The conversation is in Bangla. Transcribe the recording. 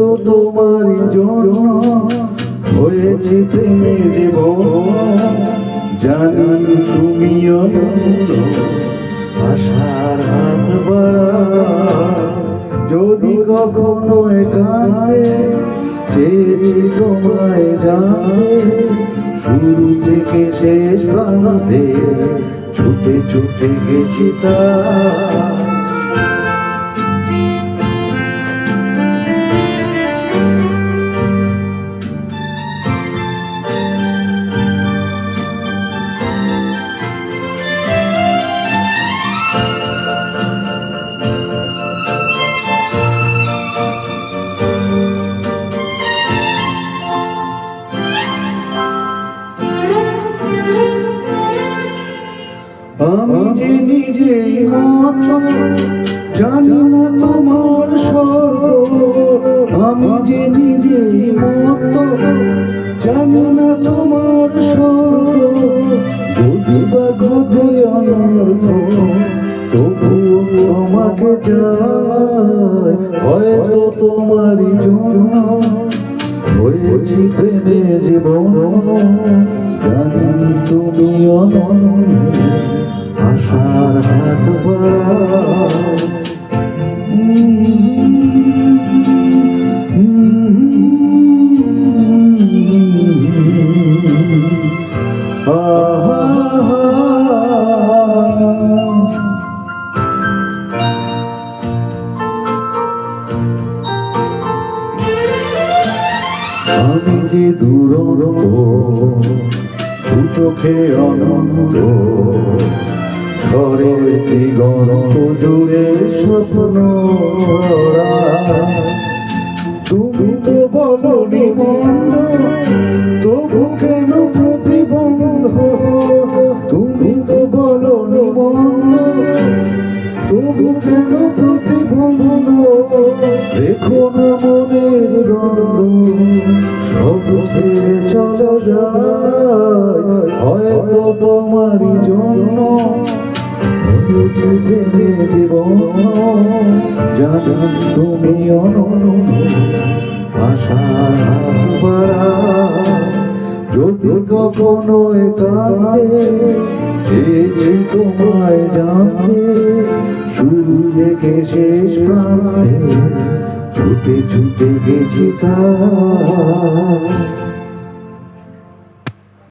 তো তোমার জন্য হয়েছে প্রেমে দেব জানি তুমিও আশার হাত বাড়া। যদি কখনো একান্তে চেয়েছি তোমায় জানতে, শুরু থেকে শেষ প্রান্তে ছুটে ছুটে গেছি তা। আমি যে নিজেই মত, জানি না তোমার শর্ত। আমি যে নিজেই মত, জানি না তোমার শর্ত। যদি বা ঘটে অনর্থ, তবুও তোমাকে চাই। হয়তো তোমারই জন্য হয়েছি প্রেমে জীবন জানি তুমি অনন্য। আশার হাত আহা। আমি যে দুরন্ত চোখে অনন্ত ঝড়ে দিগন্ত জুড়ে স্বপ্ন। তুমি তো বলনি বন্ধ, তবু কেন প্রতিবন্ধ? তুমি তো বলনি বন্ধ, তবু কেন প্রতিবন্ধ? রেখো না মনের দ্বন্দ্ব সব ছেড়ে চলে যায়। হয়তো তোমারই জন্য জীবন জানি তুমি বাড়াও যদি কখনো একান্তে চেয়েছি তোমায় জানতে শুরু থেকে শেষ প্রান্তে ছুটে ছুটে গেছি তা